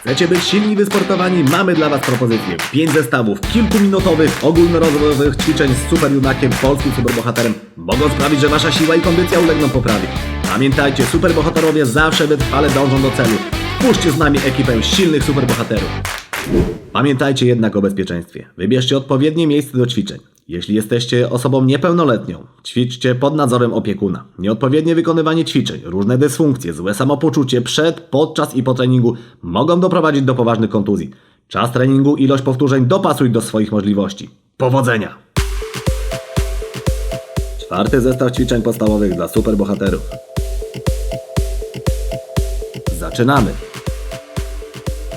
Chcecie być silni i wysportowani? Mamy dla Was propozycję. 5 zestawów kilkuminutowych, ogólnorozwojowych ćwiczeń z superjunakiem, polskim superbohaterem mogą sprawić, że Wasza siła i kondycja ulegną poprawie. Pamiętajcie, superbohaterowie zawsze wytrwale dążą do celu. Puśćcie z nami ekipę silnych superbohaterów. Pamiętajcie jednak o bezpieczeństwie. Wybierzcie odpowiednie miejsce do ćwiczeń. Jeśli jesteście osobą niepełnoletnią, ćwiczcie pod nadzorem opiekuna. Nieodpowiednie wykonywanie ćwiczeń, różne dysfunkcje, złe samopoczucie przed, podczas i po treningu mogą doprowadzić do poważnych kontuzji. Czas treningu, ilość powtórzeń dopasuj do swoich możliwości. Powodzenia! Czwarty zestaw ćwiczeń podstawowych dla superbohaterów. Zaczynamy!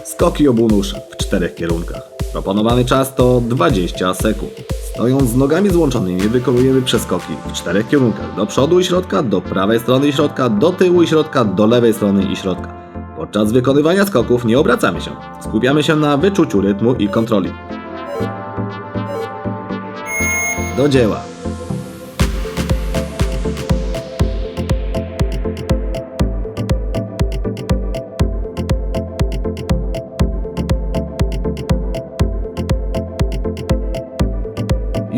Skoki obunusz w czterech kierunkach. Proponowany czas to 20 sekund. Stojąc z nogami złączonymi wykonujemy przeskoki w czterech kierunkach. Do przodu i środka, do prawej strony i środka, do tyłu i środka, do lewej strony i środka. Podczas wykonywania skoków nie obracamy się. Skupiamy się na wyczuciu rytmu i kontroli. Do dzieła.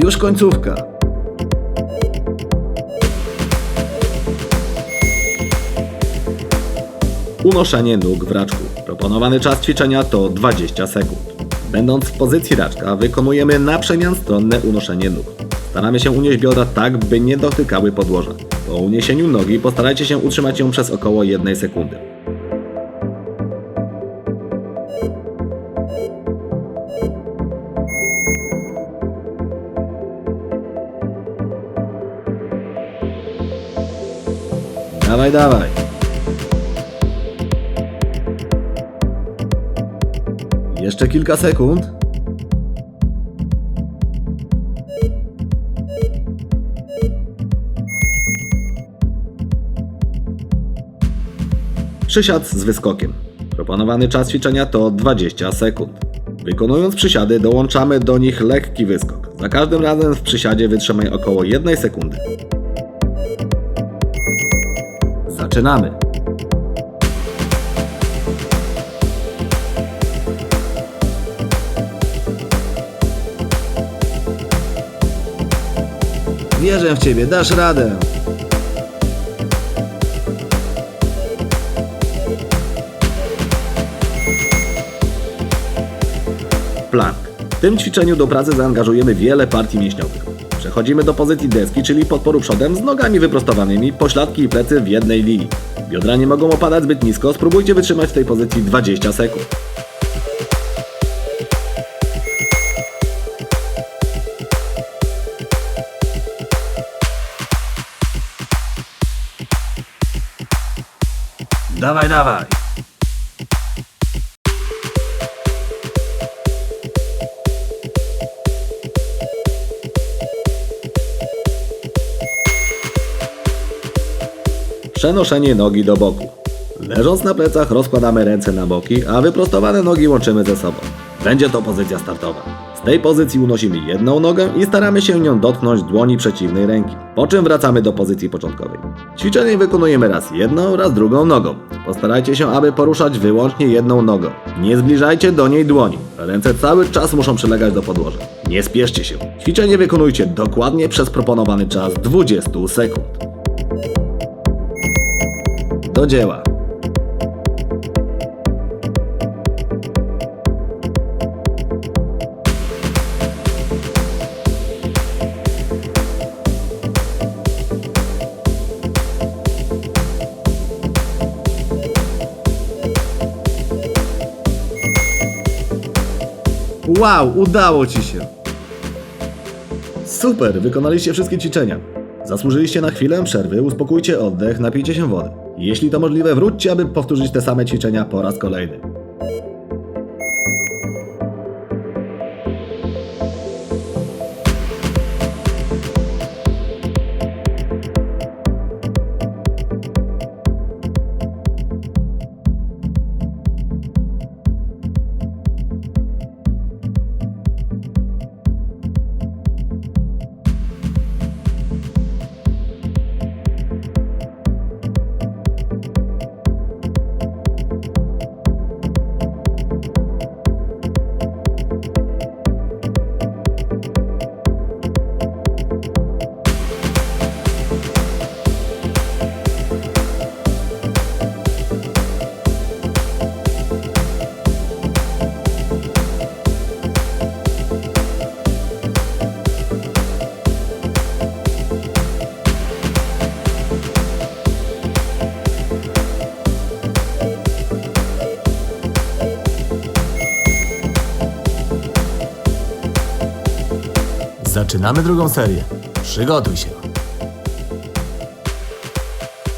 Już końcówka. Unoszenie nóg w raczku. Proponowany czas ćwiczenia to 20 sekund. Będąc w pozycji raczka, wykonujemy na przemian stronne unoszenie nóg. Staramy się unieść biodra tak, by nie dotykały podłoża. Po uniesieniu nogi postarajcie się utrzymać ją przez około 1 sekundy. Dawaj, dawaj. Jeszcze kilka sekund. Przysiad z wyskokiem. Proponowany czas ćwiczenia to 20 sekund. Wykonując przysiady, dołączamy do nich lekki wyskok. Za każdym razem w przysiadzie wytrzymaj około 1 sekundy. Zaczynamy. Wierzę w ciebie, dasz radę. Plank. W tym ćwiczeniu do pracy zaangażujemy wiele partii mięśniowych. Przechodzimy do pozycji deski, czyli podporu przodem z nogami wyprostowanymi, pośladki i plecy w jednej linii. Biodra nie mogą opadać zbyt nisko, spróbujcie wytrzymać w tej pozycji 20 sekund. Dawaj, dawaj! Przenoszenie nogi do boku. Leżąc na plecach rozkładamy ręce na boki, a wyprostowane nogi łączymy ze sobą. Będzie to pozycja startowa. Z tej pozycji unosimy jedną nogę i staramy się nią dotknąć dłoni przeciwnej ręki, po czym wracamy do pozycji początkowej. Ćwiczenie wykonujemy raz jedną, raz drugą nogą. Postarajcie się, aby poruszać wyłącznie jedną nogą. Nie zbliżajcie do niej dłoni. Ręce cały czas muszą przylegać do podłoża. Nie spieszcie się. Ćwiczenie wykonujcie dokładnie przez proponowany czas 20 sekund. Do dzieła. Wow, udało ci się! Super, wykonaliście wszystkie ćwiczenia. Zasłużyliście na chwilę przerwy, uspokójcie oddech, napijcie się wody. Jeśli to możliwe, wróćcie, aby powtórzyć te same ćwiczenia po raz kolejny. Zaczynamy drugą serię. Przygotuj się.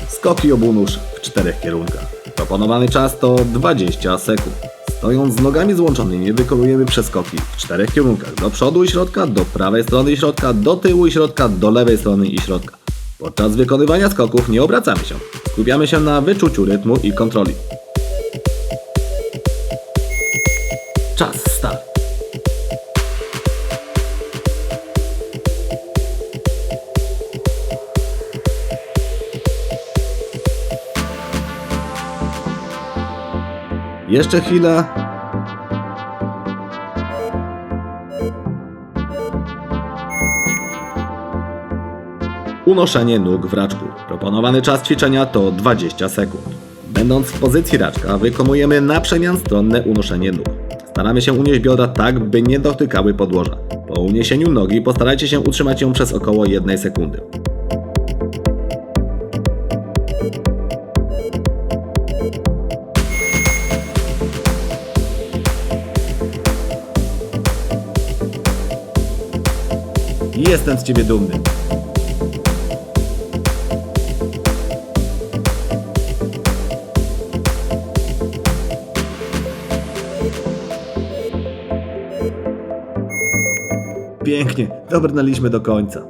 Skoki obunusz w czterech kierunkach. Proponowany czas to 20 sekund. Stojąc z nogami złączonymi wykonujemy przeskoki w czterech kierunkach. Do przodu i środka, do prawej strony i środka, do tyłu i środka, do lewej strony i środka. Podczas wykonywania skoków nie obracamy się. Skupiamy się na wyczuciu rytmu i kontroli. Jeszcze chwila. Unoszenie nóg w raczku. Proponowany czas ćwiczenia to 20 sekund. Będąc w pozycji raczka, wykonujemy na przemian stronne unoszenie nóg. Staramy się unieść biodra tak, by nie dotykały podłoża. Po uniesieniu nogi postarajcie się utrzymać ją przez około 1 sekundy. Jestem z ciebie dumny. Pięknie, dobrnęliśmy do końca.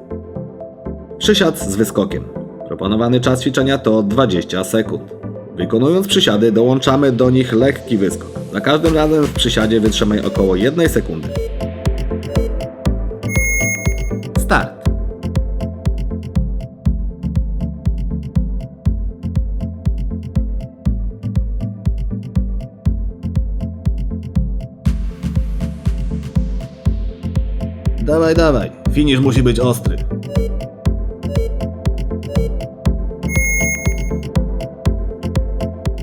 Przysiad z wyskokiem. Proponowany czas ćwiczenia to 20 sekund. Wykonując przysiady, dołączamy do nich lekki wyskok. Za każdym razem w przysiadzie wytrzymaj około 1 sekundy. Dawaj, dawaj. Finisz musi być ostry.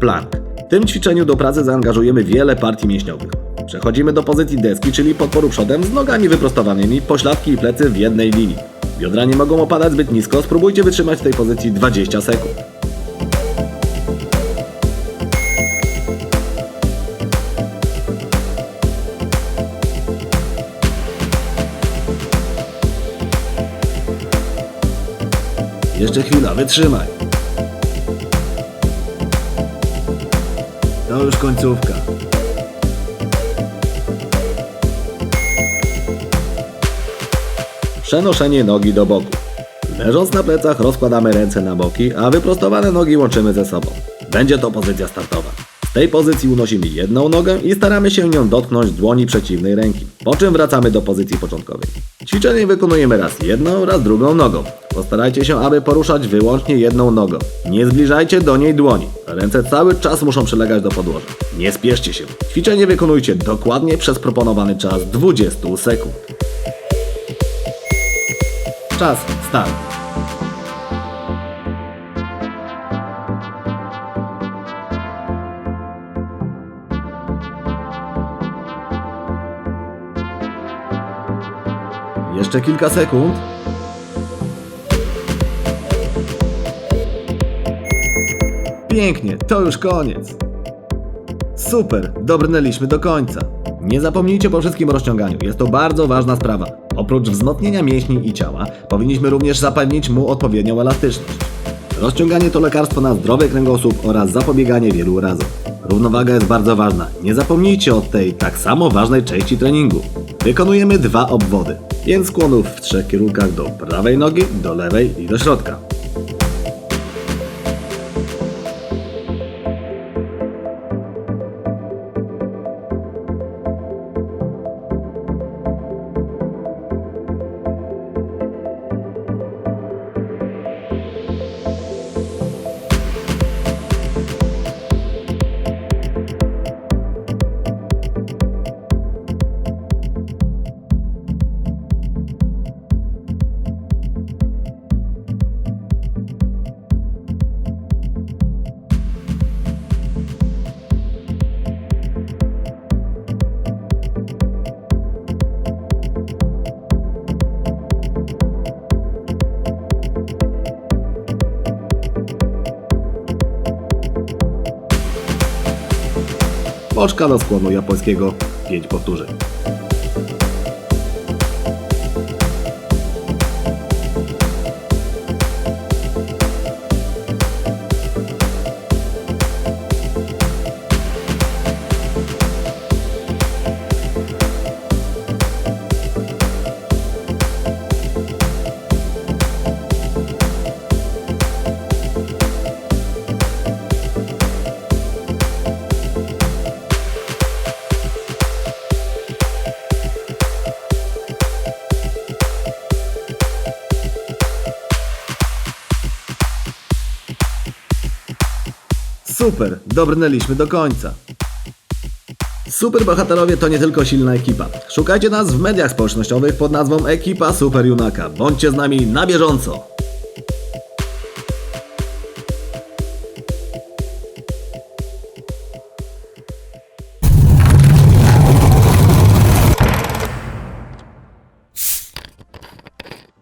Plank. W tym ćwiczeniu do pracy zaangażujemy wiele partii mięśniowych. Przechodzimy do pozycji deski, czyli podporu przodem z nogami wyprostowanymi, pośladki i plecy w jednej linii. Biodra nie mogą opadać zbyt nisko, spróbujcie wytrzymać w tej pozycji 20 sekund. Jeszcze chwila, wytrzymaj. To już końcówka. Przenoszenie nogi do boku. Leżąc na plecach rozkładamy ręce na boki, a wyprostowane nogi łączymy ze sobą. Będzie to pozycja startowa. Tej pozycji unosimy jedną nogę i staramy się nią dotknąć dłoni przeciwnej ręki, po czym wracamy do pozycji początkowej. Ćwiczenie wykonujemy raz jedną, raz drugą nogą. Postarajcie się, aby poruszać wyłącznie jedną nogą. Nie zbliżajcie do niej dłoni. Ręce cały czas muszą przylegać do podłoża. Nie spieszcie się. Ćwiczenie wykonujcie dokładnie przez proponowany czas 20 sekund. Czas, start. Jeszcze kilka sekund. Pięknie, to już koniec. Super, dobrnęliśmy do końca. Nie zapomnijcie po wszystkim rozciąganiu, jest to bardzo ważna sprawa. Oprócz wzmocnienia mięśni i ciała, powinniśmy również zapewnić mu odpowiednią elastyczność. Rozciąganie to lekarstwo na zdrowy kręgosłup oraz zapobieganie wielu urazom. Równowaga jest bardzo ważna. Nie zapomnijcie o tej tak samo ważnej części treningu. Wykonujemy dwa obwody. Pięć skłonów w trzech kierunkach do prawej nogi, do lewej i do środka. Boczka do skłonu japońskiego 5 powtórzeń. Super, dobrnęliśmy do końca. Superbohaterowie to nie tylko silna ekipa. Szukajcie nas w mediach społecznościowych pod nazwą Ekipa Super Junaka. Bądźcie z nami na bieżąco.